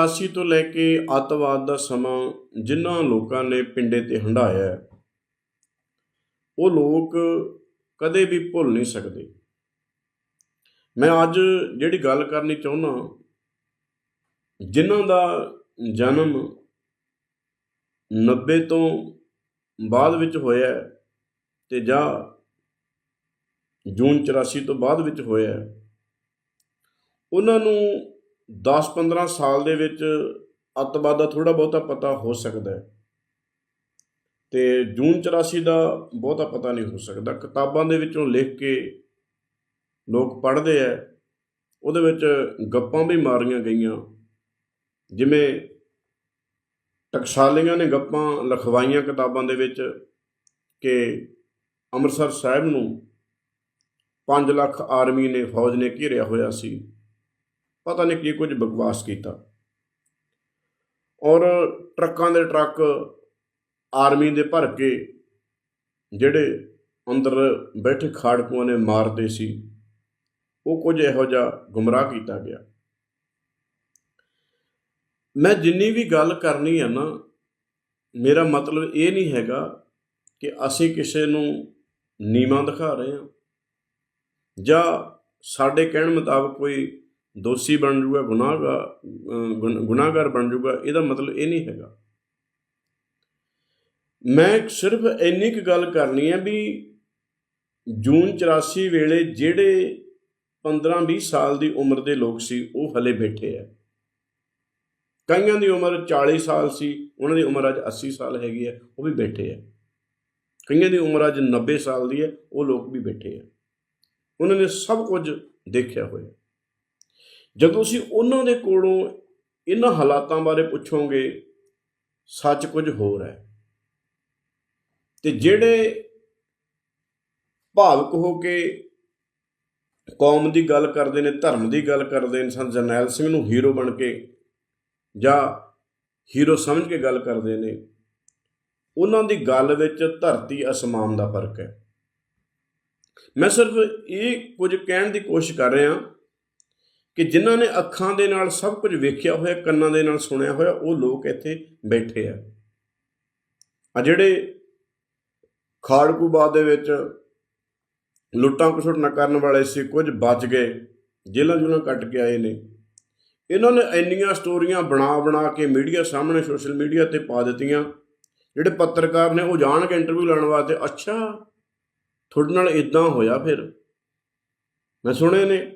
1984 ਤੋਂ ਲੈ ਕੇ ਅੱਤਵਾਦ ਦਾ ਸਮਾਂ ਜਿਨ੍ਹਾਂ ਲੋਕਾਂ ਨੇ ਪਿੰਡੇ ਤੇ ਹੰਢਾਇਆ ਉਹ ਲੋਕ ਕਦੇ ਵੀ ਭੁੱਲ ਨਹੀਂ ਸਕਦੇ। ਮੈਂ ਅੱਜ ਜਿਹੜੀ ਗੱਲ ਕਰਨੀ ਚਾਹੁੰਦਾ ਜਿਨ੍ਹਾਂ ਦਾ ਜਨਮ 90 ਤੋਂ ਬਾਅਦ ਵਿੱਚ ਹੋਇਆ ਹੈ ਤੇ ਜਾਂ ਜੂਨ 84 ਤੋਂ ਬਾਅਦ ਵਿੱਚ ਹੋਇਆ ਉਹਨਾਂ ਨੂੰ 10-15 ਸਾਲ ਦੇ ਵਿੱਚ ਅੱਤਵਾਦ ਦਾ ਥੋੜਾ ਬਹੁਤਾ ਪਤਾ ਹੋ ਸਕਦਾ ਹੈ। ਤੇ ਜੂਨ 84 ਦਾ ਬਹੁਤਾ ਪਤਾ ਨਹੀਂ ਹੋ ਸਕਦਾ। ਕਿਤਾਬਾਂ ਦੇ ਵਿੱਚੋਂ ਲਿਖ ਕੇ ਲੋਕ ਪੜ੍ਹਦੇ ਆ ਉਹਦੇ ਵਿੱਚ ਗੱਪਾਂ ਵੀ ਮਾਰੀਆਂ ਗਈਆਂ। ਜਿਵੇਂ ਟਕਸਾਲੀਆਂ ਨੇ ਗੱਪਾਂ ਲਿਖਵਾਈਆਂ ਕਿਤਾਬਾਂ ਦੇ ਵਿੱਚ ਕਿ ਅੰਮ੍ਰਿਤਸਰ ਸਾਹਿਬ ਨੂੰ 5 ਲੱਖ ਆਰਮੀ ਨੇ ਫੌਜ ਨੇ ਘੇਰਿਆ ਹੋਇਆ ਸੀ। ਪਤਾ ਨਹੀਂ ਕੀ ਕੁਝ ਬਕਵਾਸ ਕੀਤਾ। ਔਰ ਟਰੱਕਾਂ ਦੇ ਟਰੱਕ ਆਰਮੀ ਦੇ ਭਰ ਕੇ ਜਿਹੜੇ ਅੰਦਰ ਬੈਠੇ ਖਾੜਕੂਆਂ ਨੇ ਮਾਰਦੇ ਸੀ, ਉਹ ਕੁਝ ਇਹੋ ਜਿਹਾ ਗੁੰਮਰਾਹ ਕੀਤਾ ਗਿਆ। ਮੈਂ ਜਿੰਨੀ ਵੀ ਗੱਲ ਕਰਨੀ ਹੈ ਨਾ, ਮੇਰਾ ਮਤਲਬ ਇਹ ਨਹੀਂ ਹੈਗਾ ਕਿ ਅਸੀਂ ਕਿਸੇ ਨੂੰ ਨੀਵਾਂ ਦਿਖਾ ਰਹੇ ਹਾਂ ਜਾਂ ਸਾਡੇ ਕਹਿਣ ਮੁਤਾਬਕ ਕੋਈ ਦੋਸ਼ੀ ਬਣ ਜੂਗਾ, ਗੁਨਾਹਗਾਰ ਗੁਨਾਹਗਾਰ ਬਣ ਜੂਗਾ, ਇਹਦਾ ਮਤਲਬ ਇਹ ਨਹੀਂ ਹੈਗਾ। ਮੈਂ ਸਿਰਫ ਇੰਨੀ ਕੁ ਗੱਲ ਕਰਨੀ ਹੈ ਵੀ ਜੂਨ 84 ਵੇਲੇ ਜਿਹੜੇ 15-20 ਸਾਲ ਦੀ ਉਮਰ ਦੇ ਲੋਕ ਸੀ, ਉਹ ਹਲੇ ਬੈਠੇ ਆ। ਕਈਆਂ ਦੀ ਉਮਰ 40 ਸਾਲ ਸੀ, ਉਹਨਾਂ ਦੀ ਉਮਰ ਅੱਜ 80 ਸਾਲ ਹੈਗੀ ਹੈ ਉਹ ਵੀ ਬੈਠੇ ਆ। ਕਈਆਂ ਦੀ ਉਮਰ ਅੱਜ 90 ਸਾਲ ਦੀ ਹੈ ਉਹ ਲੋਕ ਵੀ ਬੈਠੇ ਆ। ਉਹਨਾਂ ਨੇ ਸਭ ਕੁਝ ਦੇਖਿਆ ਹੋਇਆ। ਜਦੋਂ ਅਸੀਂ ਉਹਨਾਂ ਦੇ ਕੋਲੋਂ ਇਹਨਾਂ ਹਾਲਾਤਾਂ ਬਾਰੇ ਪੁੱਛੋਗੇ ਸੱਚ ਕੁਝ ਹੋਰ ਹੈ। ਤੇ ਜਿਹੜੇ ਭਾਵਕ ਹੋ ਕੇ ਕੌਮ ਦੀ ਗੱਲ ਕਰਦੇ ਨੇ, ਧਰਮ ਦੀ ਗੱਲ ਕਰਦੇ ਨੇ, ਸੰਤ ਜਰਨੈਲ ਸਿੰਘ ਨੂੰ ਹੀਰੋ ਬਣ ਕੇ ਜਾਂ ਹੀਰੋ ਸਮਝ ਕੇ ਗੱਲ ਕਰਦੇ ਨੇ, ਉਹਨਾਂ ਦੀ ਗੱਲ ਵਿੱਚ ਧਰਤੀ ਅਸਮਾਨ ਦਾ ਫ਼ਰਕ ਹੈ। ਮੈਂ ਸਿਰਫ ਇਹ ਕੁਝ ਕਹਿਣ ਦੀ ਕੋਸ਼ਿਸ਼ ਕਰ ਰਿਹਾ ਕਿ ਜਿਨ੍ਹਾਂ ਨੇ ਅੱਖਾਂ ਦੇ ਨਾਲ ਸਭ ਕੁਝ ਵੇਖਿਆ ਹੋਇਆ, ਕੰਨਾਂ ਦੇ ਨਾਲ ਸੁਣਿਆ ਹੋਇਆ, ਉਹ ਲੋਕ ਇੱਥੇ ਬੈਠੇ ਆ। ਆ ਜਿਹੜੇ ਖਾੜਕੂਬਾਦ ਦੇ ਵਿੱਚ ਲੁੱਟਾਂ ਖਸੁੱਟਾਂ ਕਰਨ ਵਾਲੇ ਸੀ, ਕੁਝ ਬਚ ਗਏ, ਜੇਲ੍ਹਾਂ ਜੁਲਾਂ ਕੱਟ ਕੇ ਆਏ ਨੇ। ਇਹਨਾਂ ਨੇ ਇੰਨੀਆਂ ਸਟੋਰੀਆਂ ਬਣਾ ਬਣਾ ਕੇ ਮੀਡੀਆ ਸਾਹਮਣੇ ਸੋਸ਼ਲ ਮੀਡੀਆ ਤੇ ਪਾ ਦਿੱਤੀਆਂ। ਜਿਹੜੇ ਪੱਤਰਕਾਰ ਨੇ ਉਹ ਜਾਣ ਕੇ ਇੰਟਰਵਿਊ ਲੈਣ ਵਾਸਤੇ, ਅੱਛਾ, ਤੁਹਾਡੇ ਨਾਲ ਇਦਾਂ ਹੋਇਆ ਫਿਰ? ਮੈਂ ਸੁਣੇ ਨੇ।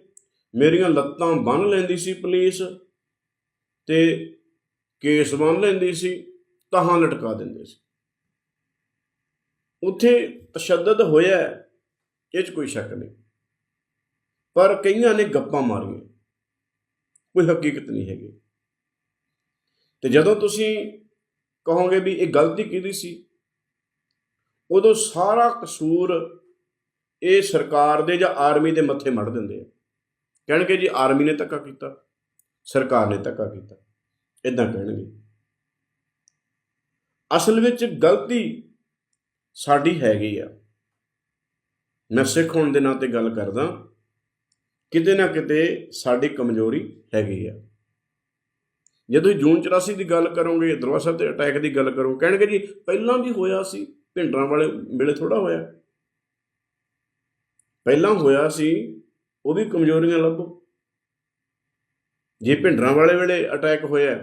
ਮੇਰੀਆਂ ਲੱਤਾਂ ਬੰਨ ਲੈਂਦੀ ਸੀ ਪੁਲਿਸ ਤੇ ਕੇਸ ਬੰਨ ਲੈਂਦੀ ਸੀ, ਤਾਹਾਂ ਲਟਕਾ ਦਿੰਦੇ ਸੀ। ਉੱਥੇ ਤਸ਼ੱਦਦ ਹੋਇਆ, ਇਹ 'ਚ ਕੋਈ ਸ਼ੱਕ ਨਹੀਂ। ਪਰ ਕਈਆਂ ਨੇ ਗੱਪਾਂ ਮਾਰੀਆਂ, ਕੋਈ ਹਕੀਕਤ ਨਹੀਂ ਹੈਗੀ। ਤੇ ਜਦੋਂ ਤੁਸੀਂ ਕਹੋਗੇ ਵੀ ਇਹ ਗਲਤੀ ਕਿਹਦੀ ਸੀ, ਉਦੋਂ ਸਾਰਾ ਕਸੂਰ ਇਹ ਸਰਕਾਰ ਦੇ ਜਾਂ ਆਰਮੀ ਦੇ ਮੱਥੇ ਮੜ ਦਿੰਦੇ ਆ। ਕਹਿਣਗੇ ਜੀ, ਆਰਮੀ ਨੇ ਧੱਕਾ ਕੀਤਾ, ਸਰਕਾਰ ਨੇ ਧੱਕਾ ਕੀਤਾ ਇਦਾਂ ਕਹਿਣਗੇ। ਅਸਲ ਵਿੱਚ ਗਲਤੀ ਸਾਡੀ ਹੈਗੀ ਆ। ਮੈਂ ਸਿੱਖ ਹੋਣ ਦੇ ਨਾਤੇ ਗੱਲ ਕਰਦਾ, ਕਿਤੇ ਨਾ ਕਿਤੇ ਸਾਡੀ ਕਮਜ਼ੋਰੀ ਹੈਗੀ ਆ। ਜਦੋਂ ਜੂਨ 84 ਦੀ ਗੱਲ ਕਰੋਗੇ, ਦਰਬਾਰ ਸਾਹਿਬ ਤੇ ਅਟੈਕ ਦੀ ਗੱਲ ਕਰੋ ਕਹਿਣਗੇ ਜੀ, ਪਹਿਲਾਂ ਵੀ ਹੋਇਆ ਸੀ ਭਿੰਡਰਾਂ ਵਾਲੇ ਵੇਲੇ ਥੋੜਾ ਹੋਇਆ। ਪਹਿਲਾਂ ਹੋਇਆ ਸੀ ਉਹ ਵੀ ਕਮਜ਼ੋਰੀਆਂ ਲੱਭੋ। ਜੇ ਭਿੰਡਰਾਂ ਵਾਲੇ ਵੇਲੇ ਅਟੈਕ ਹੋਇਆ,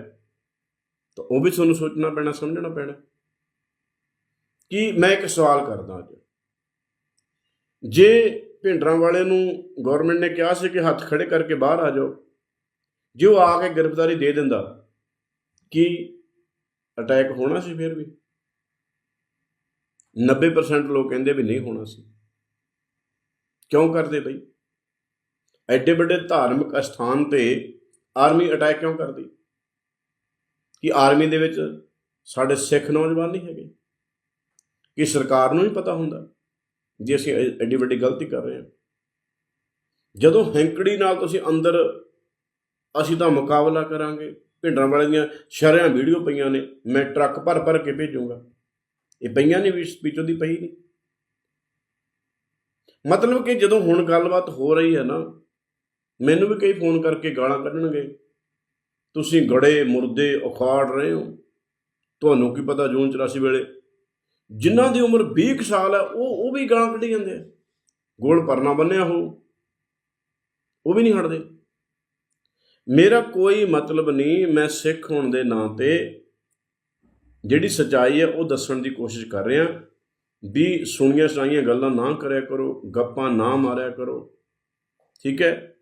ਤਾਂ ਉਹ ਵੀ ਤੁਹਾਨੂੰ ਸੋਚਣਾ ਪੈਣਾ, ਸਮਝਣਾ ਪੈਣਾ। ਕਿ ਮੈਂ ਇੱਕ ਸਵਾਲ ਕਰਦਾ ਅੱਜ? ਜੇ ਭਿੰਡਰਾਂ ਵਾਲੇ ਨੂੰ ਗਵਰਨਮੈਂਟ ਨੇ ਕਿਹਾ ਸੀ ਕਿ ਹੱਥ ਖੜੇ ਕਰਕੇ ਬਾਹਰ ਆ ਜਾਓ, ਜੇ ਉਹ ਆ ਕੇ ਗ੍ਰਿਫਤਾਰੀ ਦੇ ਦਿੰਦਾ, ਕਿ ਅਟੈਕ ਹੋਣਾ ਸੀ ਫਿਰ ਵੀ? 90% ਲੋਕ ਕਹਿੰਦੇ ਵੀ ਨਹੀਂ ਹੋਣਾ ਸੀ। ਕਿਉਂ ਕਰਦੇ ਬਈ? ਐਡੇ ਵੱਡੇ ਧਾਰਮਿਕ ਅਸਥਾਨ ਤੇ ਆਰਮੀ ਅਟੈਕ ਕਿਉਂ ਕਰਦੀ? ਕਿ ਆਰਮੀ ਦੇ ਵਿੱਚ ਸਾਡੇ ਸਿੱਖ ਨੌਜਵਾਨ ਨਹੀਂ ਹੈਗੇ? ਕਿ ਸਰਕਾਰ ਨੂੰ ਹੀ ਪਤਾ ਹੁੰਦਾ ਜੇ ਅਸੀਂ ਐਡੀ ਵੱਡੀ ਗਲਤੀ ਕਰ ਰਹੇ ਹਾਂ? ਜਦੋਂ ਹੈਂਕੜੀ ਨਾਲ ਤੁਸੀਂ ਅੰਦਰ ਅਸੀਂ ਤਾਂ ਮੁਕਾਬਲਾ ਕਰਾਂਗੇ, ਭਿੰਡਰਾਂ ਵਾਲੇ ਦੀਆਂ ਸ਼ਰਿਆਂ ਵੀਡੀਓ ਪਈਆਂ ਨੇ, ਮੈਂ ਟਰੱਕ ਭਰ ਭਰ ਕੇ ਭੇਜੂੰਗਾ। ਇਹ ਪਈਆਂ ਨਹੀਂ ਵਿੱਚੋਂ ਦੀ ਪਈ ਨਹੀਂ। ਮਤਲਬ ਕਿ ਜਦੋਂ ਹੁਣ ਗੱਲਬਾਤ ਹੋ ਰਹੀ ਹੈ ਨਾ ਮੈਨੂੰ ਵੀ ਕਈ ਫੋਨ ਕਰਕੇ ਗਾਲਾਂ ਕੱਢਣਗੇ। ਤੁਸੀਂ ਗੜੇ, ਮੁਰਦੇ, ਉਖਾੜ ਰਹੇ ਹੋ। ਤੁਹਾਨੂੰ ਕੀ ਪਤਾ ਜੂਨ 84 ਵੇਲੇ? ਜਿਨ੍ਹਾਂ ਦੀ ਉਮਰ 20 ਕੁ ਸਾਲ ਹੈ, ਉਹ ਉਹ ਵੀ ਗਾਲਾਂ ਕੱਢੀ ਜਾਂਦੇ ਆ। ਗੋਲ ਪਰਨਾ ਬੰਨਿਆ ਹੋ। ਉਹ ਵੀ ਨਹੀਂ ਹਟਦੇ। ਮੇਰਾ ਕੋਈ ਮਤਲਬ ਨਹੀਂ, ਮੈਂ ਸਿੱਖ ਹੋਣ ਦੇ ਨਾਂ ਤੇ ਜਿਹੜੀ ਸਚਾਈ ਹੈ, ਉਹ ਦੱਸਣ ਦੀ ਕੋਸ਼ਿਸ਼ ਕਰ ਰਿਹਾ। ਵੀ ਸੁਣੀਆਂ ਸੁਣਾਈਆਂ ਗੱਲਾਂ ਨਾ ਕਰਿਆ ਕਰੋ, ਗੱਪਾਂ ਨਾ ਮਾਰਿਆ ਕਰੋ। ਠੀਕ ਹੈ?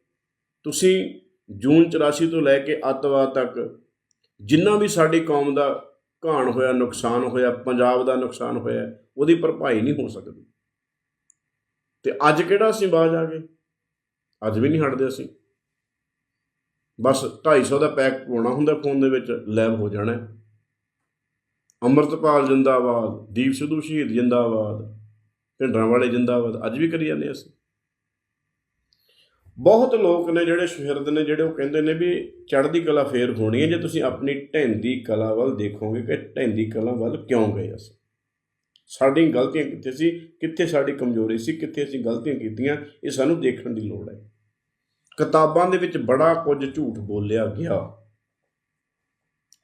ਤੁਸੀਂ ਜੂਨ 84 ਤੋਂ ਲੈ ਕੇ ਅੱਤਵਾਦ ਤੱਕ ਜਿੰਨਾ ਵੀ ਸਾਡੀ ਕੌਮ ਦਾ ਘਾਣ ਹੋਇਆ, ਨੁਕਸਾਨ ਹੋਇਆ, ਪੰਜਾਬ ਦਾ ਨੁਕਸਾਨ ਹੋਇਆ, ਉਹਦੀ ਭਰਪਾਈ ਨਹੀਂ ਹੋ ਸਕਦੀ। ਤੇ ਅੱਜ ਕਿਹੜਾ ਅਸੀਂ ਬਾਜ ਆ ਗਏ? ਅੱਜ ਵੀ ਨਹੀਂ ਹਟਦੇ ਅਸੀਂ। ਬਸ 250 ਦਾ ਪੈਕ ਪਾਉਣਾ ਹੁੰਦਾ ਫੋਨ ਦੇ ਵਿੱਚ, ਲੈਬ ਹੋ ਜਾਣਾ ਹੈ। ਅੰਮ੍ਰਿਤਪਾਲ ਜਿੰਦਾਬਾਦ, ਦੀਪ ਸਿੱਧੂ ਸ਼ਹੀਦ ਜਿੰਦਾਬਾਦ ਭਿੰਡਰਾਂ ਵਾਲੇ ਜਿੰਦਾਬਾਦ, ਅੱਜ ਵੀ ਕਰੀ ਜਾਂਦੇ ਅਸੀਂ। ਬਹੁਤ ਲੋਕ ਨੇ ਜਿਹੜੇ ਸ਼ਹਿਰਦ ਨੇ ਜਿਹੜੇ ਉਹ ਕਹਿੰਦੇ ਨੇ ਵੀ ਚੜ੍ਹਦੀ ਕਲਾ ਫੇਰ ਹੋਣੀ ਹੈ ਜੇ ਤੁਸੀਂ ਆਪਣੀ ਢੈਂਦੀ ਕਲਾ ਵੱਲ ਦੇਖੋਗੇ ਕਿ ਢੈਂਦੀ ਕਲਾ ਵੱਲ ਕਿਉਂ ਗਏ ਅਸੀਂ? ਸਾਡੀਆਂ ਗਲਤੀਆਂ ਕਿੱਥੇ ਸੀ? ਕਿੱਥੇ ਸਾਡੀ ਕਮਜ਼ੋਰੀ ਸੀ? ਕਿੱਥੇ ਅਸੀਂ ਗਲਤੀਆਂ ਕੀਤੀਆਂ? ਇਹ ਸਾਨੂੰ ਦੇਖਣ ਦੀ ਲੋੜ ਹੈ। ਕਿਤਾਬਾਂ ਦੇ ਵਿੱਚ ਬੜਾ ਕੁਝ ਝੂਠ ਬੋਲਿਆ ਗਿਆ।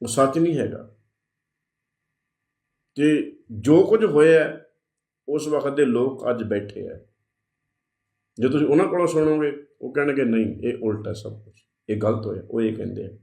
ਉਹ ਸੱਚ ਨਹੀਂ ਹੈਗਾ। ਤੇ ਜੋ ਕੁਝ ਹੋਇਆ ਉਸ ਵਕਤ ਦੇ ਲੋਕ ਅੱਜ ਬੈਠੇ ਆ ਜੇ ਤੁਸੀਂ ਉਹਨਾਂ ਕੋਲੋਂ ਸੁਣੋਗੇ, ਉਹ ਕਹਿਣਗੇ, ਨਹੀਂ, ਇਹ ਉਲਟ ਹੈ ਸਭ ਕੁਝ ਇਹ ਗਲਤ ਹੋਇਆ, ਉਹ ਇਹ ਕਹਿੰਦੇ ਆ।